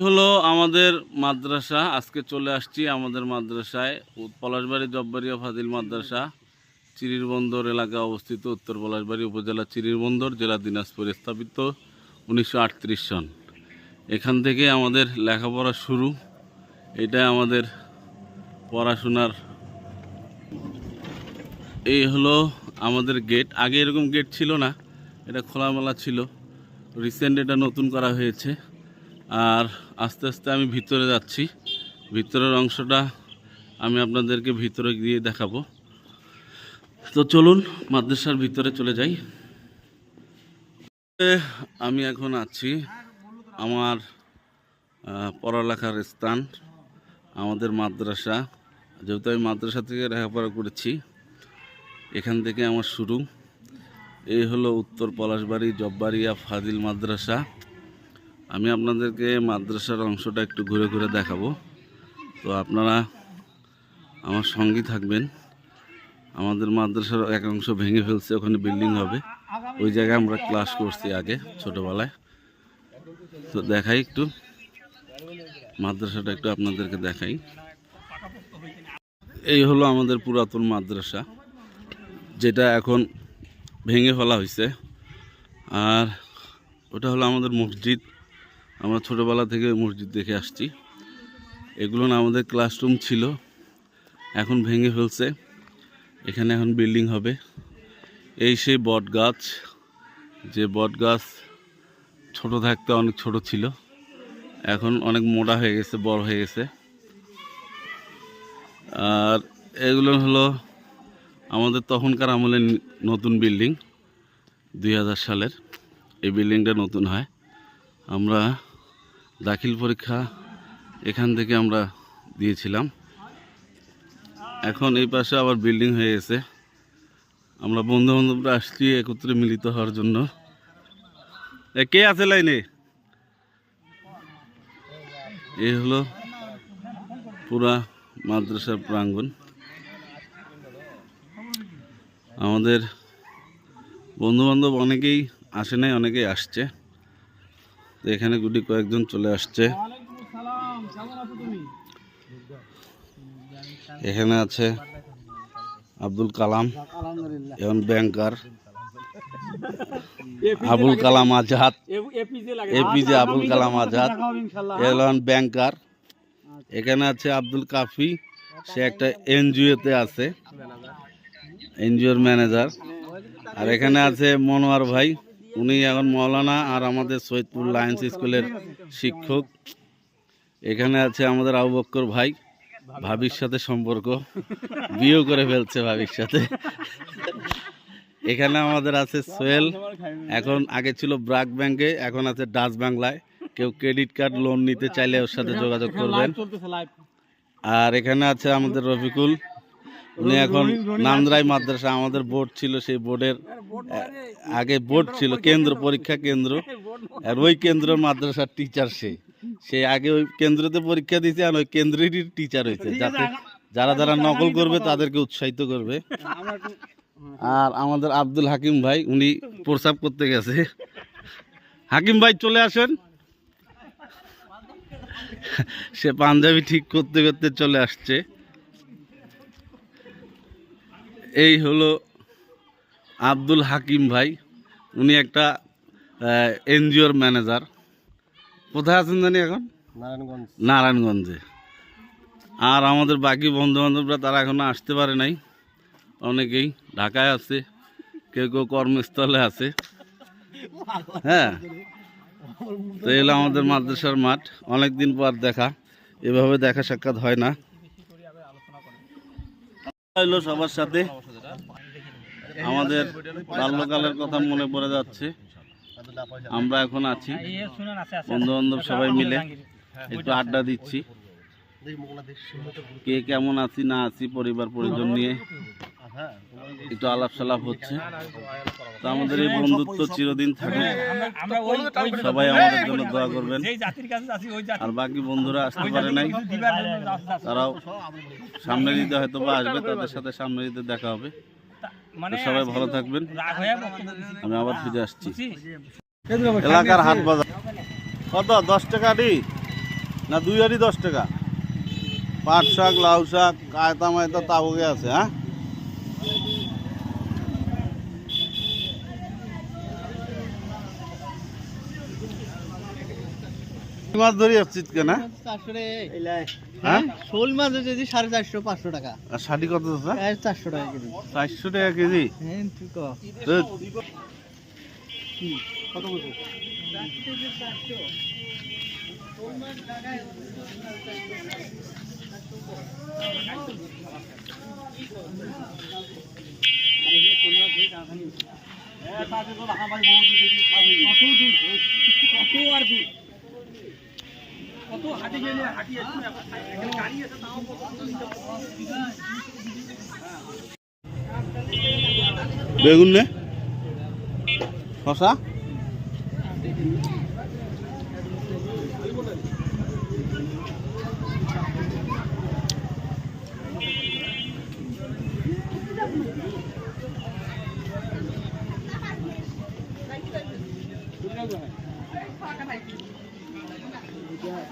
হলো আমাদের মাদ্রাসা। আজকে চলে আসছি আমাদের মাদ্রাসায়, পলাশবাড়ি জব্বারিয়া ফাজিল মাদ্রাসা চিরির বন্দর এলাকায় অবস্থিত উত্তর পলাশবাড়ি উপজেলা চিরির বন্দর জেলা দিনাজপুর স্থাপিত, উনিশশো আটত্রিশ সন। এখান থেকে আমাদের লেখাপড়া শুরু। এটা আমাদের পড়াশোনার। এই হলো আমাদের গেট আগে এরকম গেট ছিল না, এটা খোলামেলা ছিল। রিসেন্ট এটা নতুন করা হয়েছে। আর আস্তে আস্তে আমি ভিতরে যাচ্ছি। ভিতরের অংশটা আমি আপনাদেরকে ভিতরে গিয়ে দেখাবো। তো চলুন, মাদ্রাসার ভিতরে চলে যাই। আমি এখন আছি আমার পড়ালেখার স্থান, আমাদের মাদ্রাসা। যেহেতু আমি মাদ্রাসা থেকে লেখাপড়া করেছি, এখান থেকে আমার শুরু। এই হলো উত্তর পলাশবাড়ি জব্বারিয়া ফাজিল মাদ্রাসা। আমি আপনাদেরকে মাদ্রাসার অংশটা একটু ঘুরে ঘুরে দেখাবো। তো আপনারা আমার সঙ্গী থাকবেন। আমাদের মাদ্রাসার এক অংশ ভেঙে ফেলছে, ওখানে বিল্ডিং হবে। ওই জায়গায় আমরা ক্লাস করছি আগে, ছোটোবেলায়। তো দেখাই একটু। মাদ্রাসাটা একটু আপনাদেরকে দেখাই। এই হলো আমাদের পুরাতন মাদ্রাসা, যেটা এখন ভেঙে ফেলা হয়েছে। আর ওটা হলো আমাদের মসজিদ। আমরা ছোটোবেলা থেকে মসজিদ দেখে আসছি। এগুলো না আমাদের ক্লাসরুম ছিল। এখন ভেঙে ফেলছে। এখানে এখন বিল্ডিং হবে। এই সেই বট গাছ। যে বট গাছ ছোটো থাকতে অনেক ছোট ছিল। এখন অনেক মোটা হয়ে গেছে, বড় হয়ে গেছে। আর এগুলো হলো আমাদের তখনকার আমলে নতুন বিল্ডিং দুই হাজার সালের। এই বিল্ডিংটা নতুন হয়। আমরা দাখিল পরীক্ষা এখান থেকে আমরা দিয়েছিলাম। এখন এই পাশে আবার বিল্ডিং হয়ে গেছে। আমরা বন্ধু বান্ধবরা আসছি একত্রে মিলিত হওয়ার জন্য। কে আছে লাইনে? এই হলো পুরা মাদ্রাসার প্রাঙ্গণ। আমাদের বন্ধু বান্ধব অনেকেই আসে নাই, অনেকেই আসছে। এখানে গুটি কয়েকজন চলে আসছে। এখানে আছে আব্দুল কালাম এবং banker. Abul Kalam Azad, APJ Abul Kalam Azad, Elon banker. এখানে আছে আব্দুল কাফি, সে একটা এনজিওতে আছে, এনজিওর ম্যানেজার। আর এখানে আছে মনোয়ার ভাই উনি এখন মৌলানা আর আমাদের সৈয়দপুর লায়েন্স স্কুলের শিক্ষক। এখানে আছে আমাদের আবু বক্কর ভাই, ভাবির সাথে সম্পর্ক। বিয়েও করে ফেলছে ভাবির সাথে। এখানে আমাদের আছে সোহেল। এখন আগে ছিল ব্রাক ব্যাংকে, এখন আছে ডাচ বাংলায়। কেউ ক্রেডিট কার্ড লোন নিতে চাইলে ওর সাথে যোগাযোগ করবেন। আর এখানে আছে আমাদের রফিকুল। উনি এখন নান্দ্রাই মাদ্রাসা আমাদের বোর্ড ছিল সেই বোর্ডের আগে বোর্ড ছিল কেন্দ্র পরীক্ষা কেন্দ্র। আর ওই কেন্দ্র মাদ্রাসার টিচার সে। সে আগে ওই কেন্দ্রতে পরীক্ষা দিয়েছে আর ওই কেন্দ্রেরই টিচার হয়েছে। যাতে যারা যারা নকল করবে তাদেরকে উৎসাহিত করবে। আর আমাদের আব্দুল হাকিম ভাই উনি প্রসাব করতে গেছে। হাকিম ভাই চলে আসেন। সে পাঞ্জাবি ঠিক করতে করতে চলে আসছে। এই হলো আব্দুল হাকিম ভাই। উনি একটা এনজিওর ম্যানেজার। কোথায় আছেন জানি এখন? নারায়ণগঞ্জ। নারায়ণগঞ্জে। আর আমাদের বাকি বন্ধু বান্ধবরা তারা এখনও আসতে পারে নাই। অনেকেই ঢাকায় আছে কেউ কেউ কর্মস্থলে আছে। হ্যাঁ। তো এলো আমাদের মাদ্রাসার মাঠ। অনেক দিন পর দেখা। এভাবে দেখা সাক্ষাৎ হয় না। হইল সবার সাথে। আমাদের বাল্যকালের কথা মনে পড়ে যাচ্ছে। আমরা এখন আছি। বন্ধু বান্ধব সবাই মিলে একটু আড্ডা দিচ্ছি। কে কেমন আছি, না আছি পরিবার পরিজন নিয়ে। একটু আলাপ সালাপ হচ্ছে। তো আমাদের এই বন্ধুত্ব চিরদিন ওই সবাই আমাদের জন্য দোয়া করবেন। যেই জাতির কাছে আছি ওই জাতি আর বাকি বন্ধুরা আসতে পারে নাই। তারাও সামনের ঈদে হয়তো বা আসবে তাদের সাথে সামনের ঈদে দেখা হবে। মানে সবাই ভালো থাকবেন। হয়ে। আমি আবার ফিরে আসছি। এলাকার হাট বাজার। কত? দশ টাকা দি না দুই আড়ি দশ টাকা। পাট শাক লাউ শাক কায়তা মায়তা তাবকে আছে হ্যাঁ? মাছ ধরি আসছিস কেন হ্যাঁ? শোল মাছ যদি সাড়ে চারশো পাঁচশো টাকা। আর শাড়ি কত চারশো টাকা কেজি। চারশো টাকা কেজি? হ্যাঁ কত আর দূর কত হাটে বেগুন নে। শশা? Thank you. Thank you.